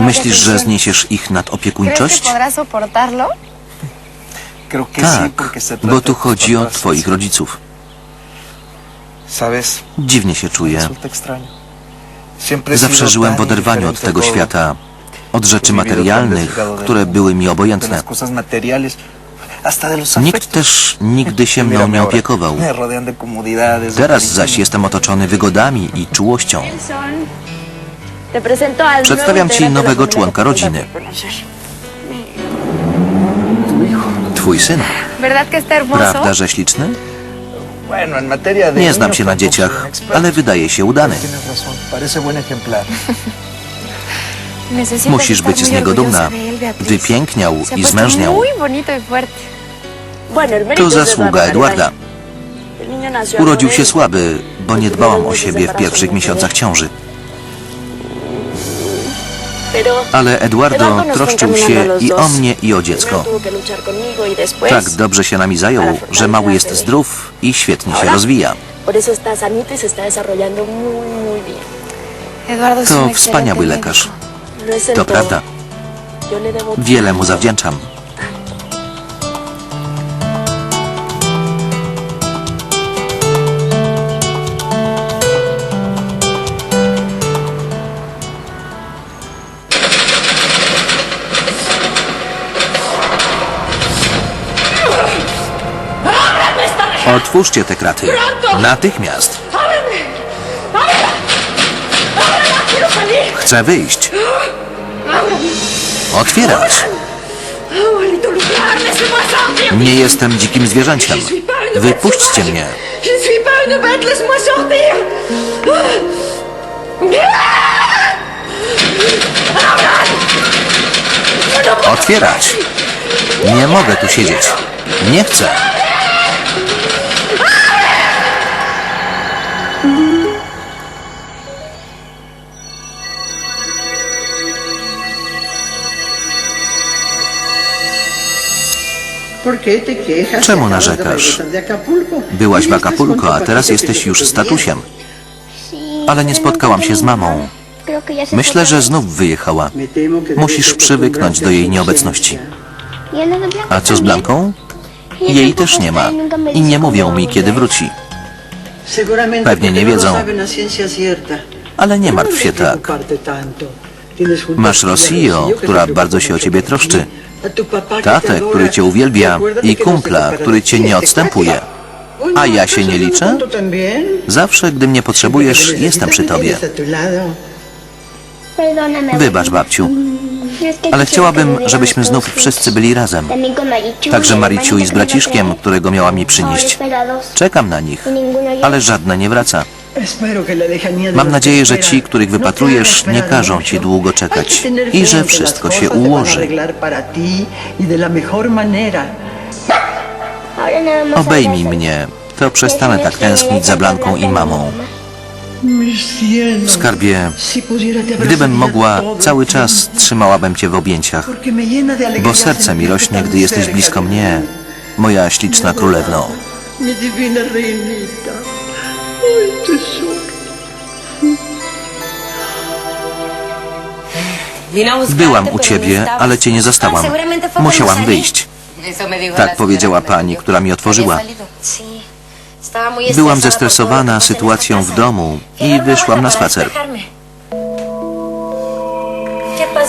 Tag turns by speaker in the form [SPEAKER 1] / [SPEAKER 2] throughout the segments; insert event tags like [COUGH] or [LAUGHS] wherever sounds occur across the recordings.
[SPEAKER 1] Myślisz, że zniesiesz ich
[SPEAKER 2] ¿Crees que
[SPEAKER 1] nadopiekuńczość? Tak, bo tu chodzi o twoich rodziców. Dziwnie się czuję. Zawsze żyłem w oderwaniu od tego świata, od rzeczy materialnych, które były mi obojętne. Nikt też nigdy się mną nie opiekował. Teraz zaś jestem otoczony wygodami i czułością. Przedstawiam ci nowego członka rodziny. Twój syn. Prawda, że śliczny? Nie znam się na dzieciach, ale wydaje się udany. [LAUGHS] Musisz być z niego dumna. Wypiękniał i zmężniał.
[SPEAKER 2] y.
[SPEAKER 1] To zasługa Edwarda. Urodził się słaby, bo nie dbałam o siebie w pierwszych miesiącach ciąży. Ale Eduardo troszczył się i o mnie, i o dziecko. Tak dobrze się nami zajął, że mały jest zdrów i świetnie się rozwija.
[SPEAKER 3] Y
[SPEAKER 1] To wspaniały lekarz. To prawda. Wiele mu zawdzięczam. Otwórzcie te kraty. Natychmiast. Chcę wyjść. Otwierać. Nie jestem dzikim zwierzęciem. Wypuśćcie mnie. Otwierać. Nie mogę tu siedzieć. Nie chcę.
[SPEAKER 4] Czemu narzekasz?
[SPEAKER 1] Byłaś w Acapulco, a teraz jesteś już statusiem. Ale nie spotkałam się z mamą. Myślę, że znów wyjechała. Musisz przywyknąć do jej nieobecności. A co z Blanką? Jej też nie ma. I nie mówią mi, kiedy wróci.
[SPEAKER 4] Pewnie nie wiedzą.
[SPEAKER 1] Ale nie martw się tak. Masz Rosillo, która bardzo się o ciebie troszczy. Tatę, który cię uwielbia i kumpla, który cię nie odstępuje. A ja się nie liczę? Zawsze, gdy mnie potrzebujesz, jestem przy tobie. Wybacz, babciu, ale chciałabym, żebyśmy znów wszyscy byli razem. Także Mariciu i z braciszkiem, którego miała mi przynieść. Czekam na nich, ale żadne nie wraca. Mam nadzieję, że ci, których wypatrujesz, nie każą ci długo czekać i że wszystko się ułoży. Obejmij mnie, to przestanę tak tęsknić za Blanką i mamą. Skarbie, gdybym mogła, cały czas trzymałabym cię w objęciach, bo serce mi rośnie, gdy jesteś blisko mnie, moja śliczna królewno.
[SPEAKER 4] Tesoro.
[SPEAKER 1] Byłam u ciebie, ale cię nie zastałam. Musiałam wyjść. Tak powiedziała pani, która mi otworzyła. Byłam zestresowana sytuacją w domu i wyszłam na spacer.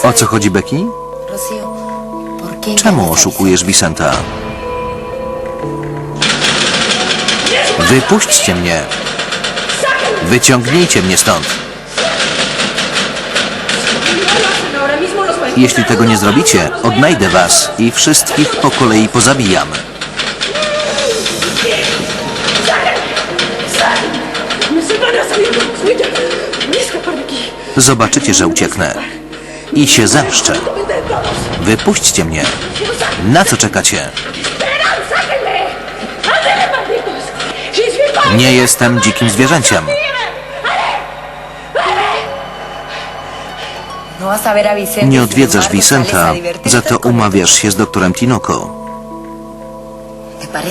[SPEAKER 1] O co chodzi, Becky? Czemu oszukujesz Vicenta? Wypuśćcie mnie! Wyciągnijcie mnie stąd! Jeśli tego nie zrobicie, odnajdę was i wszystkich po kolei pozabijam. Zobaczycie, że ucieknę. I się zemszczę. Wypuśćcie mnie. Na co czekacie?
[SPEAKER 5] ¡Sáquenme! ¡Ándale, malditos! ¡Je suis pas
[SPEAKER 1] Nie jestem dzikim zwierzęciem. Nie odwiedzasz Vicenta, za to umawiasz się z doktorem Tinoco.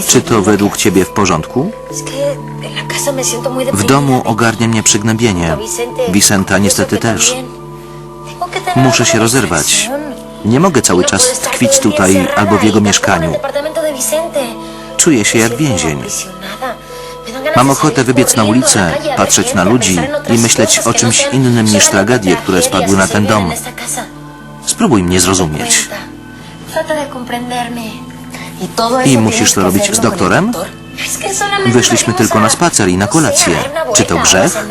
[SPEAKER 1] Czy to według ciebie w porządku? W domu ogarnia mnie przygnębienie. Vicenta niestety też. Muszę się rozerwać. Nie mogę cały czas tkwić tutaj albo w jego mieszkaniu. Czuję się jak więzień. Mam ochotę wybiec na ulicę, patrzeć na ludzi i myśleć o czymś innym niż tragedie, które spadły na ten dom. Spróbuj mnie zrozumieć.
[SPEAKER 3] I musisz to robić z doktorem?
[SPEAKER 1] Wyszliśmy tylko na spacer i na kolację. Czy to grzech?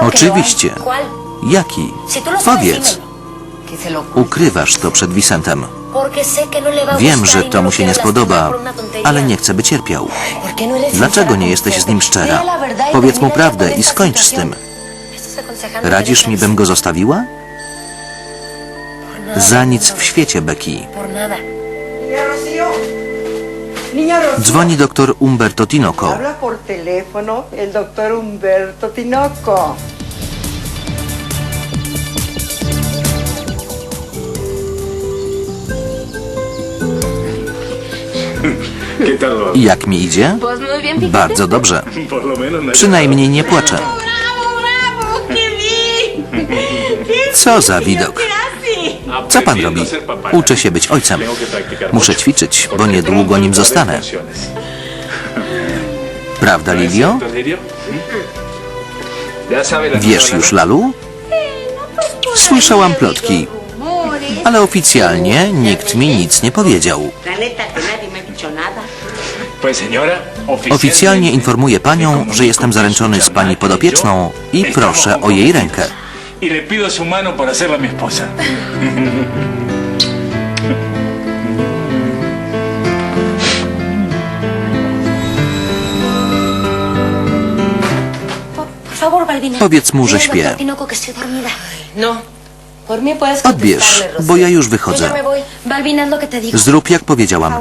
[SPEAKER 1] Oczywiście. Jaki? Powiedz. Ukrywasz to przed Vicentem. Wiem, że to mu się nie spodoba, ale nie chcę, by cierpiał. Dlaczego nie jesteś z nim szczera? Powiedz mu prawdę i skończ z tym. Radzisz mi, bym go zostawiła? Za nic w świecie, Becky. Dzwoni doktor Umberto Tinoco. I jak mi idzie? Bardzo dobrze.
[SPEAKER 6] No
[SPEAKER 1] Przynajmniej nie płaczę.
[SPEAKER 5] ¡Bravo, bravo! ¡Qué bien! ¡Qué
[SPEAKER 1] Co za widok. Co pan robi? Uczę się być ojcem. Muszę ćwiczyć, bo niedługo nim zostanę. Prawda,
[SPEAKER 6] la
[SPEAKER 1] Wiesz już, Lalu? Słyszałam plotki, ale oficjalnie nikt mi nic nie powiedział. Oficjalnie informuję panią, że jestem zaręczony z pani podopieczną i proszę o jej rękę.
[SPEAKER 6] Y le pido su mano para hacerla mi esposa.
[SPEAKER 3] Por favor, Balbina.
[SPEAKER 1] Powiedz mu, że śpię. Odbierz, bo ja już wychodzę. Zrób jak powiedziałam.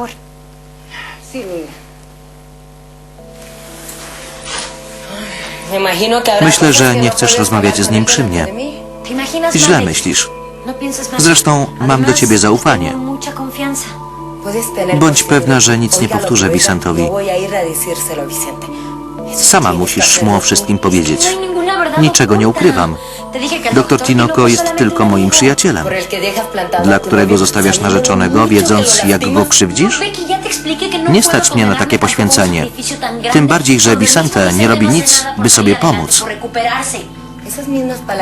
[SPEAKER 1] Myślę, że nie
[SPEAKER 5] no
[SPEAKER 1] chcesz rozmawiać z nim przy mnie.
[SPEAKER 5] de mí.
[SPEAKER 3] ¿Te imaginas,
[SPEAKER 1] Źle myślisz.
[SPEAKER 3] No.
[SPEAKER 1] Zresztą mam do ciebie zaufanie. Bądź pewna, że nic nie powtórzę Vicentowi. Sama musisz mu o wszystkim
[SPEAKER 3] No
[SPEAKER 1] powiedzieć.
[SPEAKER 3] verdad
[SPEAKER 1] Niczego nie ukrywam. Doktor Tinoco jest tylko moim przyjacielem, dla którego zostawiasz narzeczonego, wiedząc jak go krzywdzisz?
[SPEAKER 3] Que no
[SPEAKER 1] Nie stać mnie na takie poświęcenie. Tym bardziej, że
[SPEAKER 3] mismo
[SPEAKER 1] Vicente nie robi
[SPEAKER 3] no
[SPEAKER 1] nic, by sobie pomóc.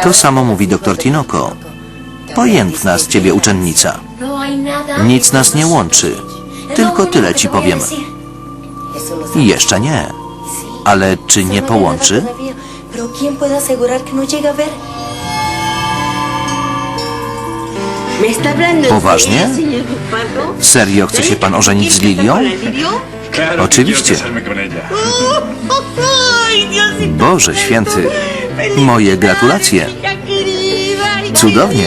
[SPEAKER 1] To samo mówi doktor Tinoco. Pojętna z ciebie uczennica.
[SPEAKER 3] No
[SPEAKER 1] Nic nas nie łączy. Tylko tyle ci powiem. jeszcze nie. Ale czy nie
[SPEAKER 5] No
[SPEAKER 1] połączy?
[SPEAKER 5] Pero ¿quién puede asegurar que no llega a ver?
[SPEAKER 1] ¿Poważnie?
[SPEAKER 4] serio,
[SPEAKER 1] chce się pan ożenić z Lilią? Oczywiście. Boże święty, moje gratulacje. Cudownie.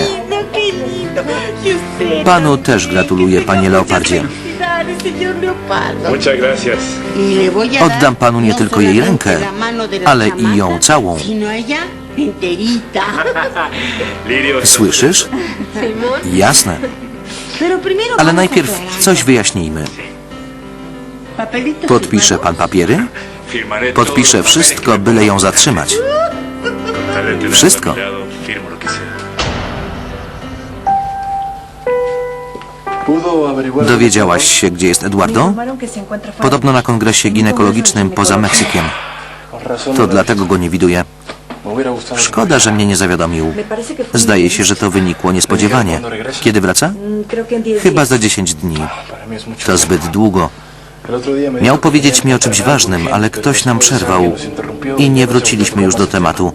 [SPEAKER 1] Panu też gratuluję, panie Leopardzie.
[SPEAKER 6] Muchas gracias.
[SPEAKER 4] Y
[SPEAKER 1] Oddam panu nie
[SPEAKER 4] no
[SPEAKER 1] tylko jej rękę, ale i ją całą.
[SPEAKER 4] Sino a ella enterita. [LAUGHS]
[SPEAKER 6] Lirio, ¿estás-
[SPEAKER 1] Słyszysz? Jasne. Ale najpierw coś wyjaśnijmy. Podpisze pan papiery? Podpiszę wszystko, byle ją zatrzymać. Wszystko. Dowiedziałaś się, gdzie jest Eduardo? Podobno na kongresie ginekologicznym poza Meksykiem. To dlatego go nie widuję. Szkoda, że mnie nie zawiadomił. Zdaje się, że to wynikło niespodziewanie. Kiedy wraca? Chyba za 10 dni. To zbyt długo. Miał powiedzieć mi o czymś ważnym, ale ktoś nam przerwał i nie wróciliśmy już do tematu.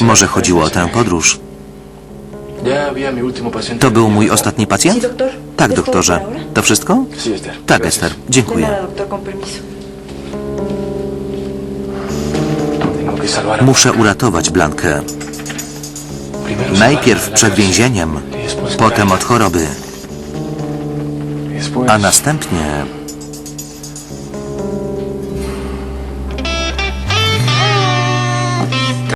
[SPEAKER 1] Może chodziło o tę podróż. To był mój ostatni pacjent? Tak, doktorze. To wszystko? Tak, Ester. Dziękuję. Muszę uratować Blankę. Najpierw przed więzieniem, potem od choroby, a następnie